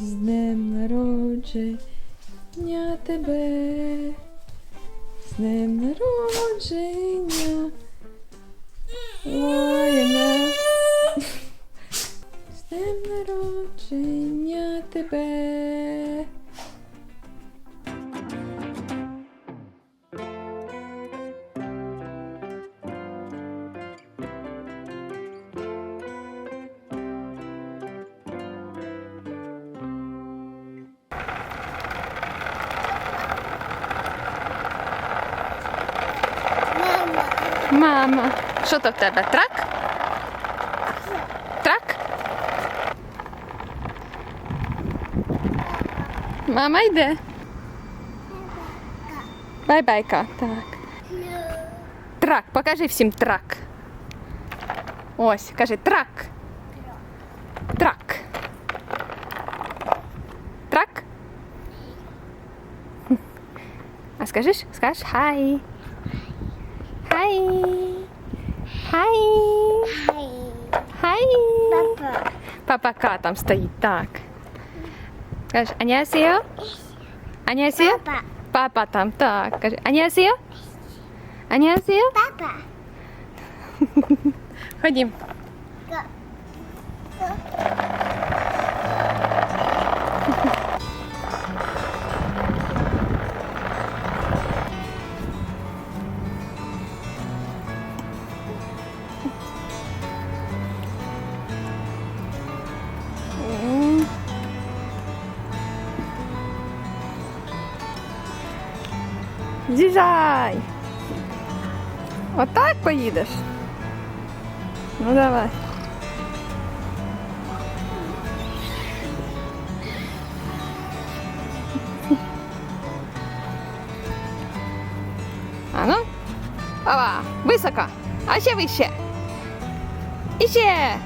З днем народження тебе. З днем народження. Лайна. З днем народження тебе. Що то в тебе? Трак? Трак? Мама йде. Бай-байка. Так. Трак. Покажи всім трак. Ось, кажи трак. Трак. Трак? А скажеш? Скажеш хай. Хай. Hej! Hej! Hej! Papa! Papa K tam stojí, tak. Kaž, Aněsio? Aněsio? Papa. Papa tam, tak. Kaž, Aněsio? Aněsio? Papa. Chodím. З'їжджай. Отак поїдеш? Ну давай. А ну? Ова, високо. А ще вище. Іще.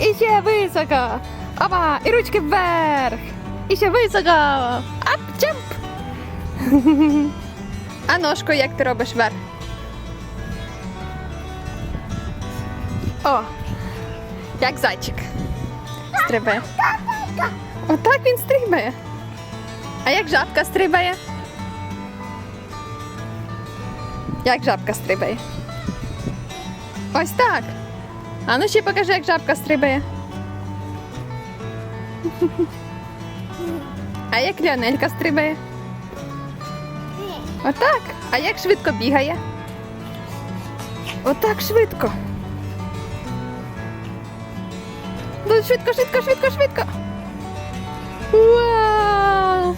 Іще високо. Ова, і ручки вверх. Іще високо. Ап, чемп. А ножку як ти робиш вверх? О, як зайчик. Стрибає. Отак він стрибає. А як жабка стрибає? Як жабка стрибає? Ось так. А ну ще покажи, як жабка стрибає. А як Ліонелька стрибає? Отак. А як швидко бігає? Отак швидко. Ну, швидко, швидко, швидко, швидко. Вау!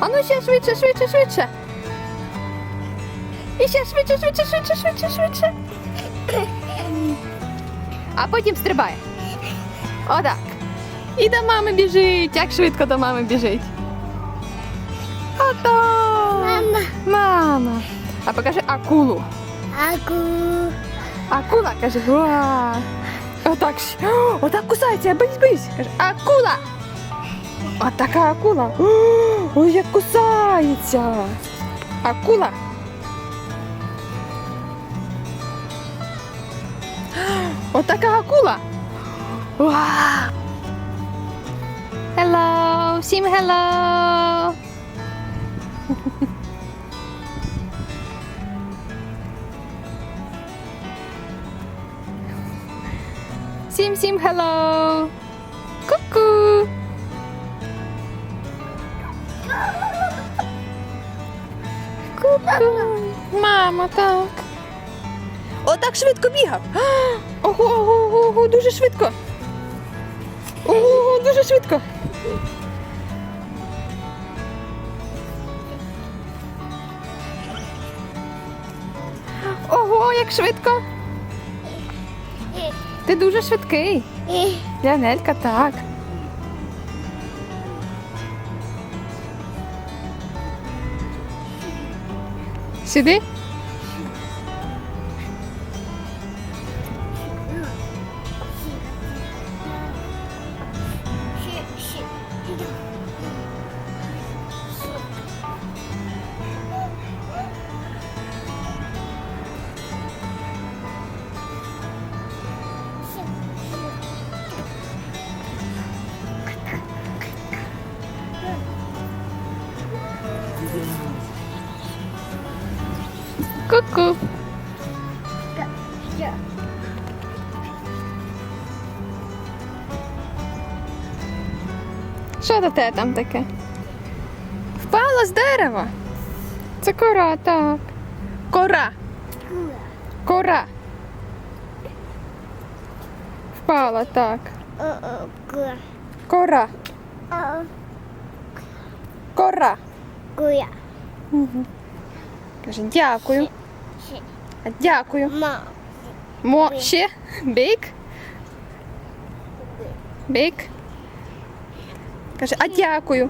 А ну ще швидше, швидше, швидше. І ще швидше, швидше, швидше, швидше, швидше. А потім стрибає. Отак. І до мами біжить. Як швидко до мами біжить. Ото. Мама. Мама. А покажи акулу. Аку. Акула, каже, Уа! Отак. Отак кусається, бись, бись. Каже, акула. Отака акула. Ой, як кусається. Акула. Отака акула. Уа! Hello, всім hello. Всім всім hello. Ку-ку. Ку-ку. Мама, так. Отак швидко бігав. Ого, ого, ого, ого, дуже швидко. Ого, ого, дуже швидко. Ого, як швидко. Ти дуже швидкий. Лянелька, так. Сюди? Що там таке? Впала з дерева. Це кора, так. Кора. Кора. Впала, так. Кора. Кора. куя. Угу. Каже, дякую. Дякую. Мо ще. Бік. Бік. Каже, а дякую.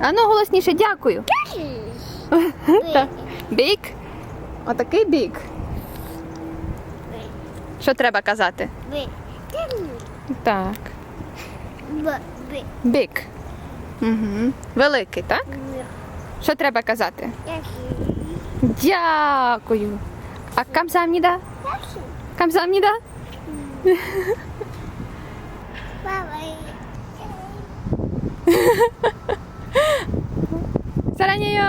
А ну голосніше, дякую. Так. Бік. Отакий бік. Що треба казати? Так. Бік. Угу. Великий, так? Що треба казати? Дякую. А камсамніда? Який? Камсамніда? Баба. Саранію!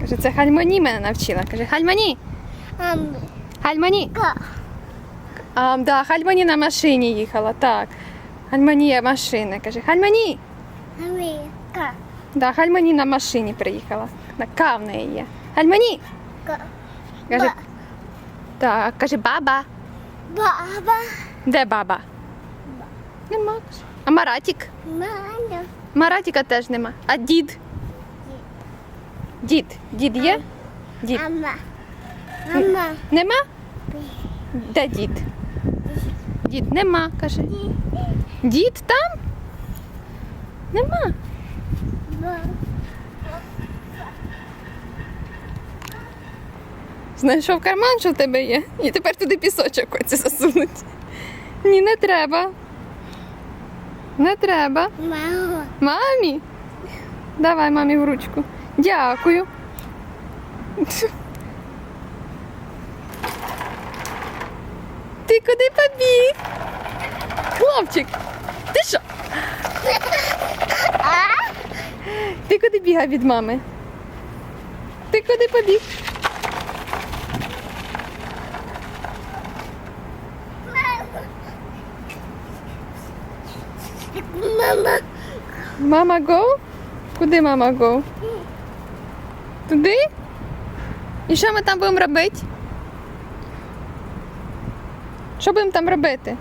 Каже, це Хальмані мене навчила. Каже, Хальмані! Хальмані! А, да, Хальмані на машині їхала, так. Хальмані є машина. Каже, Хальмані! Да, Хальмані на машині приїхала. На К в неї є. Хальмані! Ка. Каже, так, каже, баба. Баба. Де баба? Нема. А Маратік? Мама. Маратіка теж нема. А дід? Дід. Дід є? Дід. Мама. Мама. Нема? Де дід? Дід нема, каже. Дід там? Нема. Знайшов карман, що в тебе є, і тепер туди пісочок хочеться засунуть. Ні, не треба. Не треба. Мама. Мамі? Давай мамі в ручку. Дякую. Ти куди побіг? Хлопчик, ти що? Ти куди бігав від мами? Ти куди побіг? Мама. Мама го? Куди мама го? Туди? І що ми там будемо робити? Що будемо там робити?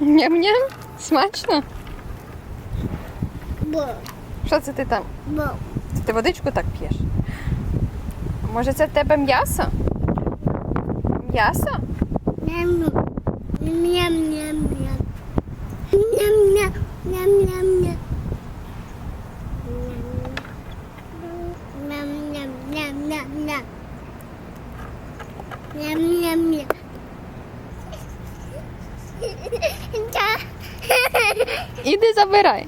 Ням-ням? Смачно? Бо. Що це ти там? Бо. Це ти водичку так п'єш? Може це в тебе м'ясо? М'ясо? Іди забирай.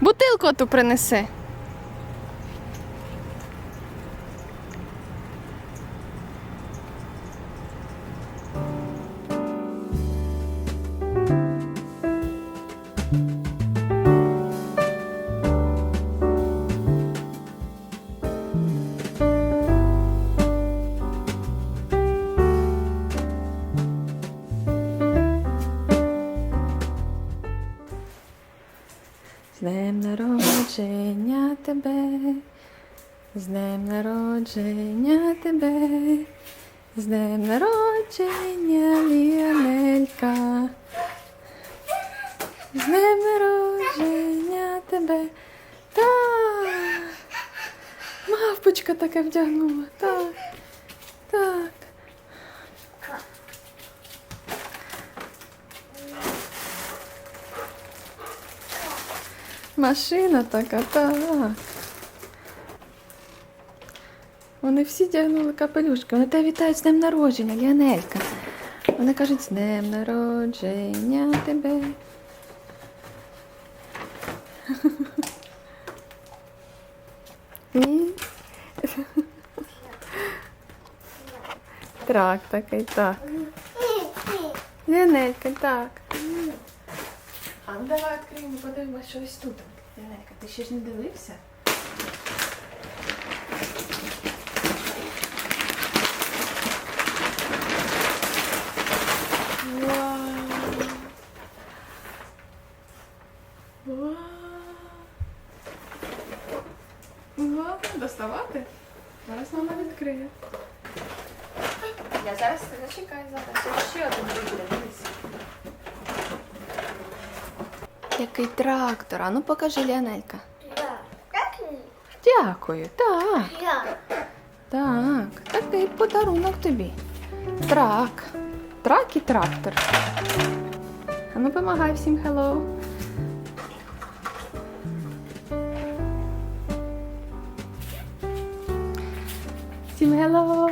Бутилку ту принеси. З днем народження тебе, з днем народження тебе, з днем народження Ліонелька. З днем народження тебе. Так. Мавпочка таке вдягнула. Так. Так. Машина така, так. Вони всі тягнули капелюшки. Вони тебе вітають з днем народження, Ліанелька. Вони кажуть, з днем народження тебе. Ні. Трак такий, так. Ліанелька, так. А ну давай відкриємо, подивимось, що ось тут. Янелька, ти ще ж не дивився? Доставати? Зараз мама відкриє. Я зараз зачекай зараз. Ще один буде, дивись. Який трактор? А ну покажи, Ліанелька. Дякую, так. Так, такий подарунок тобі. Трак. Трак і трактор. А ну помагай всім hello. Всім hello.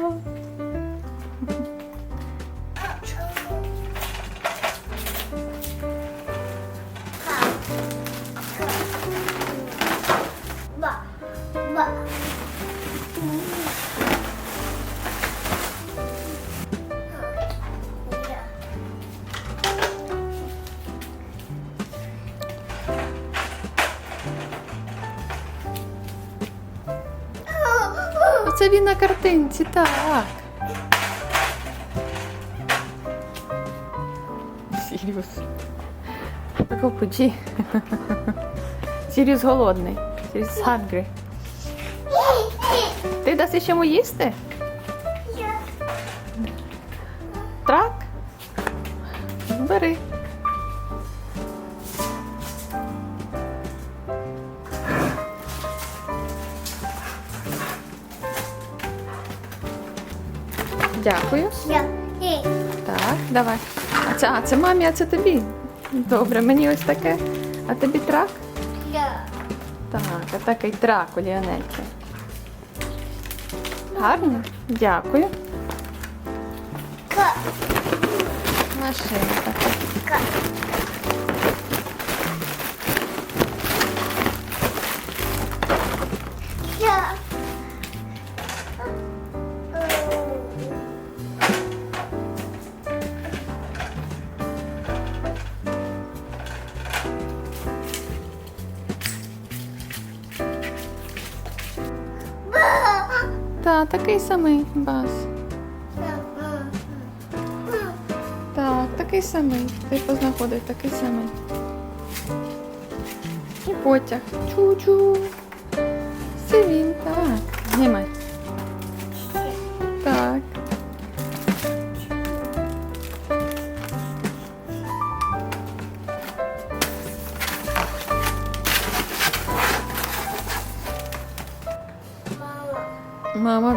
Оце він на картинці, так. Сіріус. Копуджі. Сіріус голодний. Сіріус hungry. Ти даси йому їсти? Це, мамі, а це тобі. Добре, мені ось таке. А тобі трак? Я. Так, а такий трак у Ліонельки. Гарно? Дякую. Машина така. Такий самий бас. Так, такий самий. Ти познаходив такий самий. І потяг. Чу-чу. Це він, так. Знімай.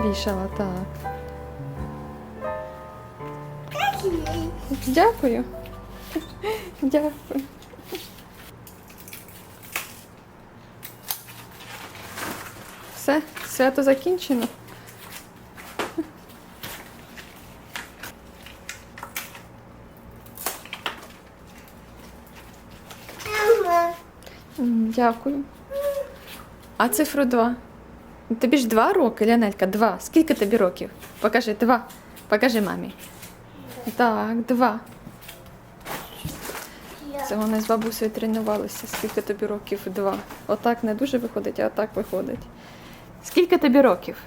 Вішала, так. Дякую. Дякую. Все, свято закінчено. Дякую. А цифру два. Тобі ж два роки, Лянелька, два. Скільки тобі років? Покажи, два. Покажи мамі. Так, два. Це вони з бабусею тренувалися. Скільки тобі років? Два. Отак не дуже виходить, а отак виходить. Скільки тобі років?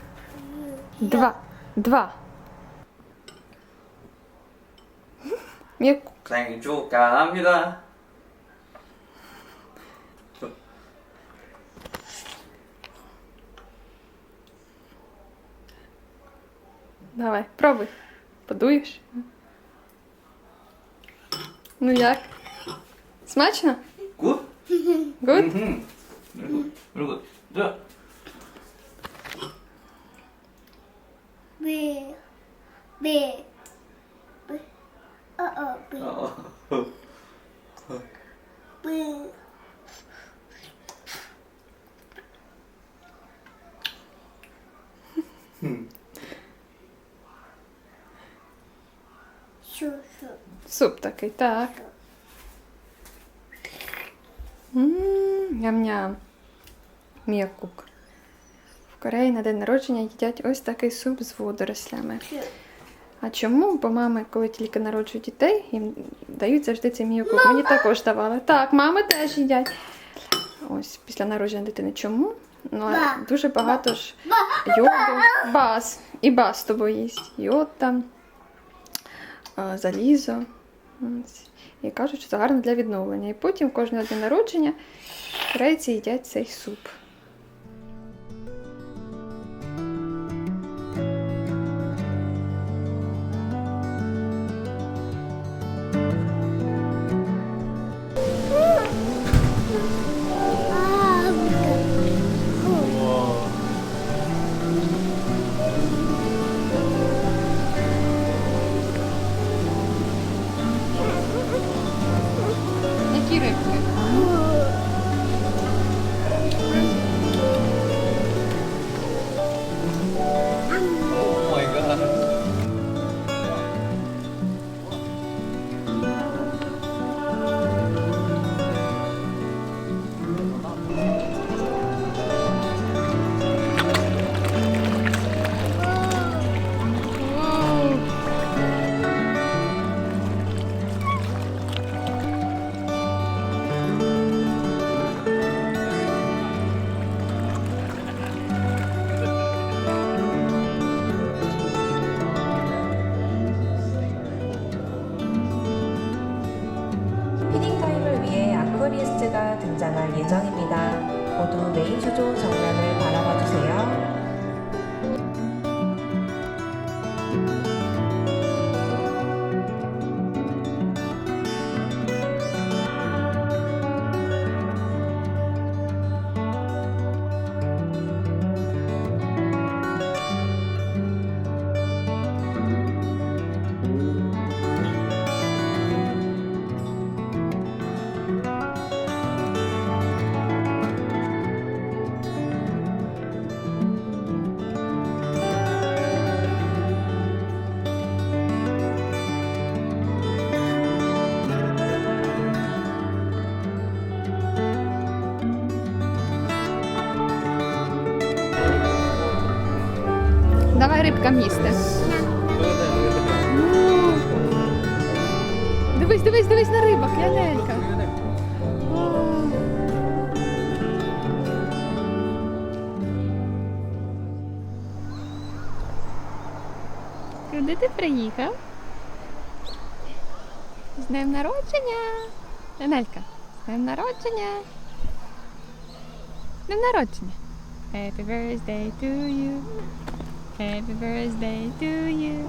Два. Два. Яку? Давай, пробуй. Подуєш. Ну як? Смачно? Good? Good? Мгм. Very good. Very good. Да. Бе. Бе. Суп такий, так. Ням-ням. М'якук. В Кореї на день народження їдять ось такий суп з водорослями. А чому? Бо мами, коли тільки народжують дітей, їм дають завжди цей міокурк. Мені також давали. Так, мами теж їдять. Ось після народження дитини. Чому? Ну, а дуже багато ж йоду, бас. І бас з тобою їсть. Йод там, залізо. Ось. І кажуть, що це гарно для відновлення. І потім кожного дня народження корейці їдять цей суп. Рибкам їсти. Дивись, дивись, дивись на рибок, лялелька. Куди ти приїхав? З днем народження! Лялелька, з днем народження! З днем народження! Happy birthday to you! Happy birthday to you.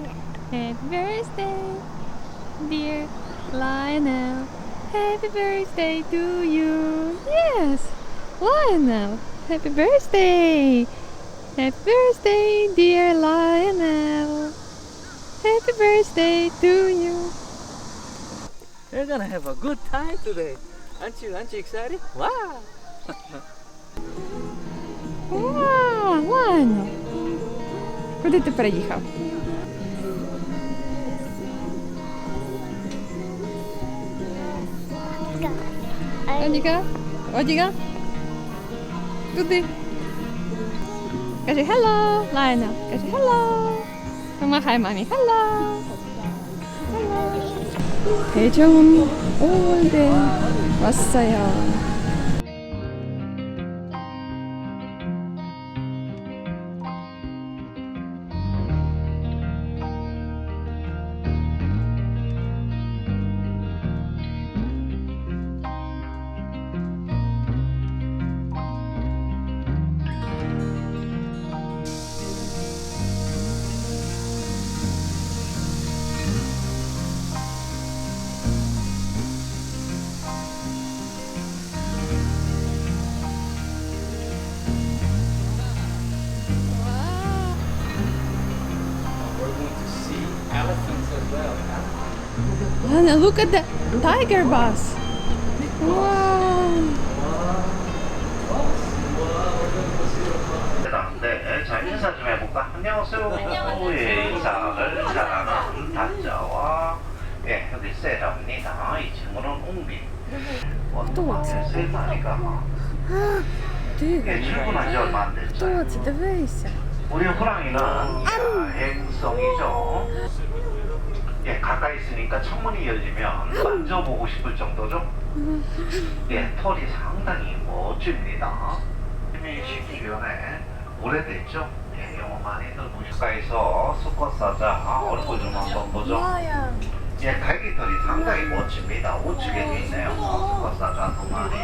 Happy birthday, dear Lionel. Happy birthday to you. Yes, Lionel. Happy birthday. Happy birthday, dear Lionel. Happy birthday to you. You're gonna have a good time today. Aren't you? Aren't you excited? Wow. Wow, Lionel. Куди ти приїхав? Одіка? Одіка? Туди. Кажи hello, Лайна. Кажи hello. Помахай мамі hello. 대전 올대 왔어요. And look at the tiger bus. Wow. 네, 자 인사 좀 해볼까? 안녕하세요. 예, 인사를 잘하는 단자와 예, 여기 세라입니다. 이 친구는 웅빈. 또 왔어. 세 마리가. 예, 출근한 지 얼마 안 됐죠. 또 왔어. 왜 있어? 우리 호랑이는 행성이죠. 예, 가까이 있으니까 창문이 열리면 만져보고 싶을 정도죠. 예, 털이 상당히 멋집니다. 10주년에 오래됐죠. 예, 영어 많이들 보시 가까이서 수컷 사자 얼굴 좀 한번 보죠. 예, 갈기 털이 상당히 멋집니다. 우측에도 있네요. 수컷 사자 두 마리.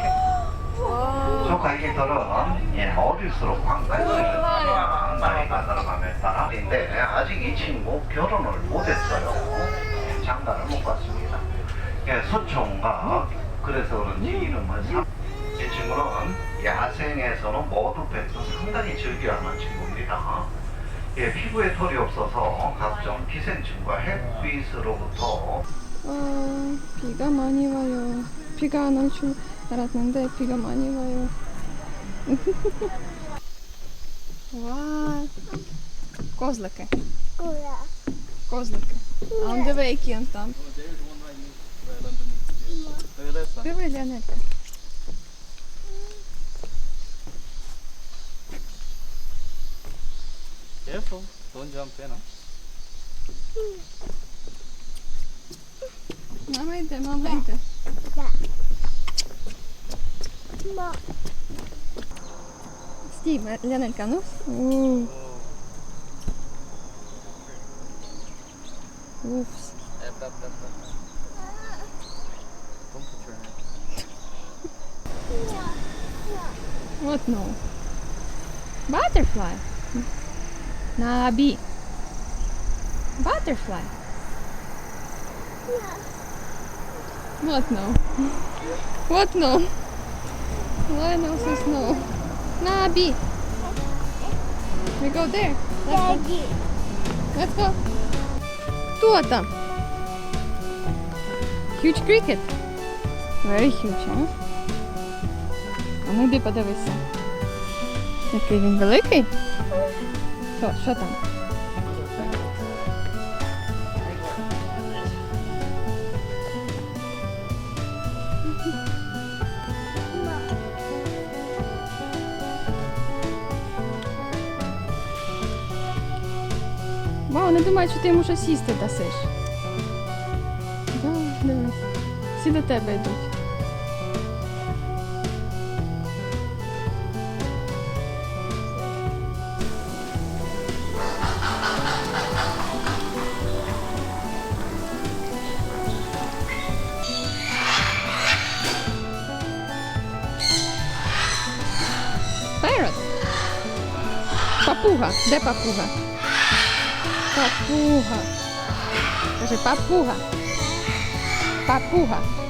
저 갈기 털은 예, 어릴수록 광갈수있습니다 나이가 들 따라인데 아직 이 친구 결혼을 못했어요. 예, 장가를 못 갔습니다. 예, 소총각 그래서 그런지 이름을 사... 이 친구는 야생에서는 머드팩도 상당히 즐겨하는 친구입니다. 예, 피부에 털이 없어서 각종 기생충과 햇빛으로부터 어, 비가 많이 와요. 비가 안 올 줄 알았는데 비가 많이 와요. 와, козлики, Кула. козлики. А он диви, який он там. Диви, Леонелька. Careful, don't jump in. Huh? Мама йде, мама йде. Стій, Леонелька, ну. Up, up, up, Don't put your hand. what no? Butterfly. Nabi. Butterfly. What no? What no? Why no? also snow. Nabi. We go there. Let's go. Let's go. Хто там? Huge cricket. Very huge, а? А ну йди подивися. Який він великий? Що, що там? Думають, що ти йому щось їсти дасиш. Да, дивись. Всі до тебе йдуть. Parrot. Папуга. Де папуга? Papurra. Quer dizer, papurra. Papurra.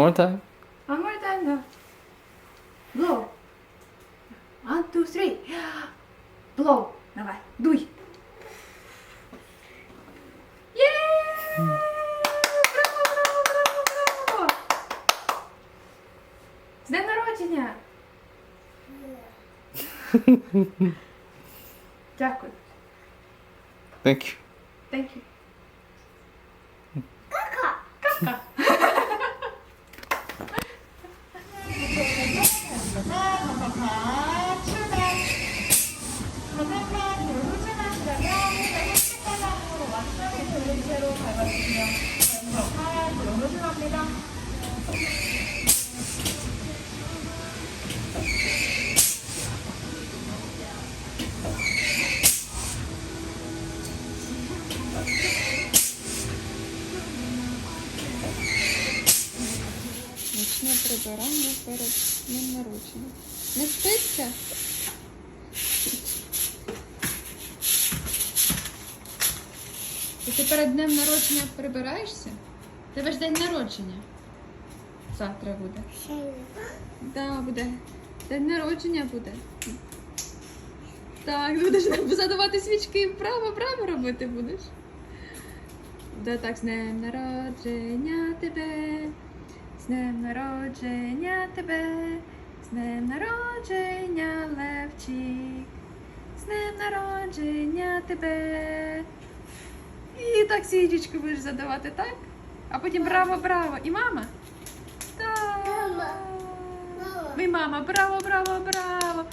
One more time. One more time, no. Blow. One, two, three. Blow. Давай, дуй. Є! Браво, браво, браво, браво! З днем народження! Дякую. Thank you. Thank you. Перед днем народження. Не спиться? І ти перед днем народження прибираєшся? Тебе ж день народження. Завтра буде. Да, буде. День народження буде. Так, будеш задавати свічки вправо, право робити будеш. Да так, з днем народження тебе. З днем народження тебе. З днем народження Левчик. З днем народження тебе. І так свічечку будеш задавати, так? А потім браво, браво. І мама? Так. Мама. Ми мама, браво, браво, браво.